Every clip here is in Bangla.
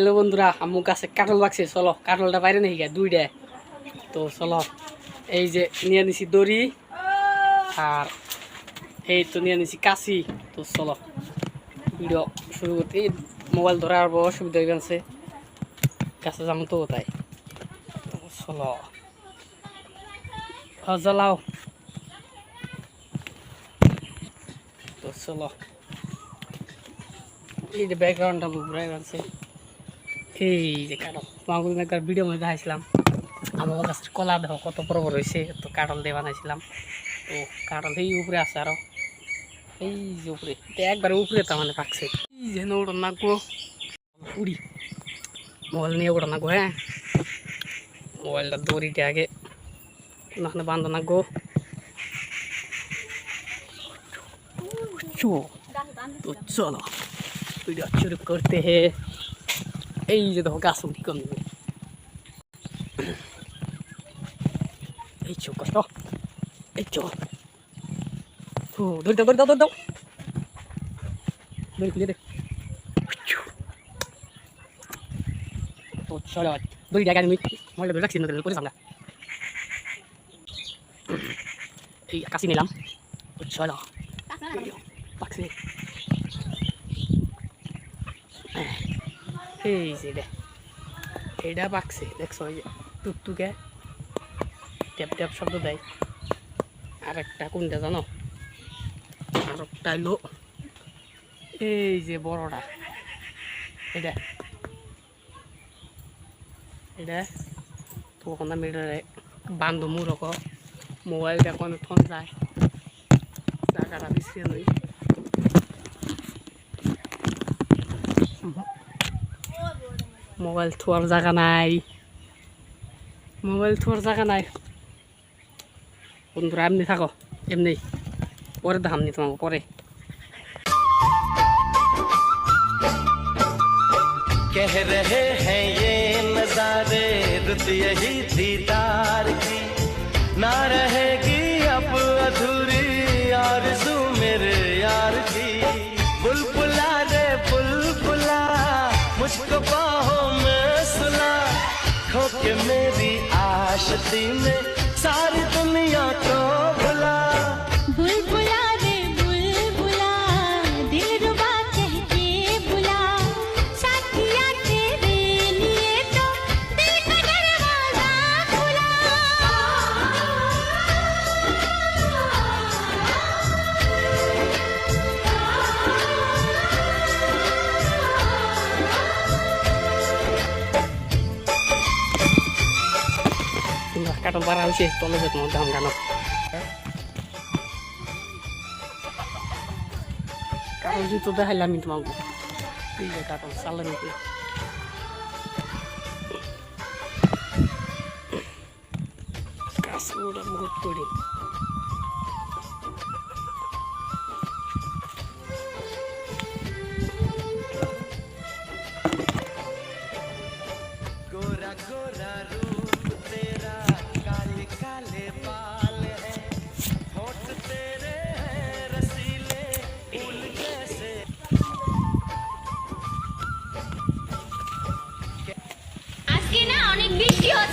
হ্যালো বন্ধুরা আমু গাছে কাটল লাগছে চলো কাটলটা বাইরে গা দুইটা তো চলো এই যে নিয়ে নিছি দড়ি আর এই তো নিয়ে নিছি কাশি তো চলো ভিডিও শুরু করতে এই মোবাইল ধরার অসুবিধা হয়ে গেছে। গাছে যাব তো তাই চলো হ, জ্বালাও। তো চলো এই যে ব্যাকগ্রাউন্ডটা ঘুরে গেছে এই যে তোমাকে একবার ভিডিও মধ্যে দেখাইছিলাম। আমার কাছে কলা দেখো, কত বড় বড় হয়েছে তো কাটল দিয়ে বানাইছিলাম। তো কাটল এই উপরে আছে আরও। এই যে উপরে, তো একবারে উপরে তার মানে পাকছে। এই যে ওটা নাকবো। উড়ি। মোবাইল নিয়ে ওটা নাকবো হ্যাঁ। মোবাইলটা দড়িটা আগে। ওখানে বান্ধ নাকবো। তো চলো। ভিডিও শুরু করতে হে। এই যে দেখো গাছ উঠি কম এই চো কষ্ট। এই চো। ও ধরে দাও ধরে দাও ধরে দাও ধরে খুলে দে। চলো দুই জায়গায় আমি মহিলা ধরে রাখছি নদী করে সামলা এই কাশি নিলাম। চলো। পাকছে এই যে এটা এটা পাকছে দেখছ ওই যে টুকটুকে ট্যাপ ট্যাপ শব্দ দেয় আর একটা কোনটা জানো আর একটা হলো এই যে বড়টা এটা এটা তখন আমি এটা বান্ধব মূরক মোবাইলটা কোনো থন যায় জায়গাটা বিশ্রিয়ে নই মোবাইল থোয়ার জায়গা নাই মোবাইল থোয়ার জায়গা নাই বন্ধুরা এমনি থাকো এমনি পরে দেখামনি তোমাকে পরে कह रहे हैं ये नजारे रुत यही दीदार की ना रहेगी के मेरी आशती में सारी दुनिया को কাটন বাড়া হয়েছে তলে যে তোমার দাম গানো কারণ জুতো দেখাইলাম আমি তোমাকে যে কাটন চালের মধ্যে গাছ ওটা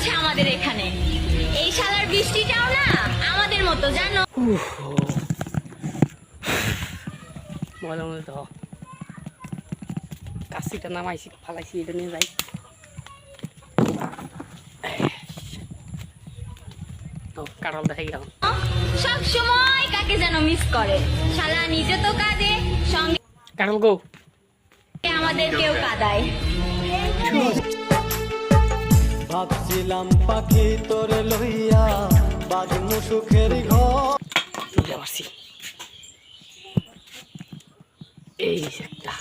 হচ্ছে আমাদের এখানে। এই শালার বৃষ্টিটাও না আমাদের মতো জানো? মজা মজা তো। কাশিটা নামাইছি ফালাইছি এটা নিয়ে যাই। তো কারল দেখাই সব সময় কাকে যেন মিস করে। শালা নিজে তো কাঁদে সঙ্গে কারল গো। আমাদের কেউ কাঁদায়। ভাবছিলাম পাখি তোর লইয়া বাজ মুসুখের ঘর। এই একটা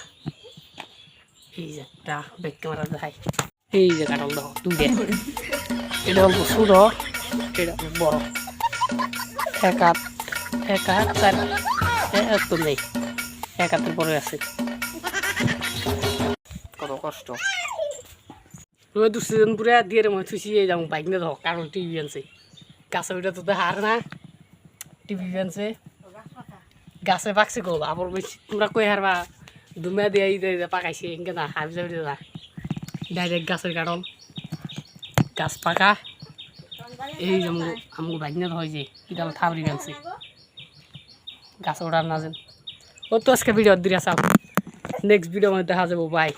এই একটা ব্যাক ক্যামেরা দেখাই। এই যে কাটল দেখো দুইটা এটা অল্প ছোট এটা বড়। এক হাত এক হাত চার এত নেই। এক হাতের পরে আছে। কত কষ্ট। রোদ দুসজন পুরা দিয়ে মই থুসি এই যাব বাইক নিয়ে দেখো কারণ টিভি আনছে। গাছে ওইটা তো দেখার না। টিভি আনছে। গাছে পাকছে গো আবার বেশি তোমরা কই হারবা দুমিয়া দিয়ে এই যে পাকাইছে ইনকে না, হাবি যাবি না। ডাইরেক্ট গাছের কারণ গাছ পাকা। এই যে আমগো আমগো ভাগনা হয় যে কিতাল থাবরি গানছে গাছ ওড়ার না যেন। ও তো আজকে ভিডিও দিয়ে আসা নেক্সট ভিডিও মধ্যে দেখা যাব বাই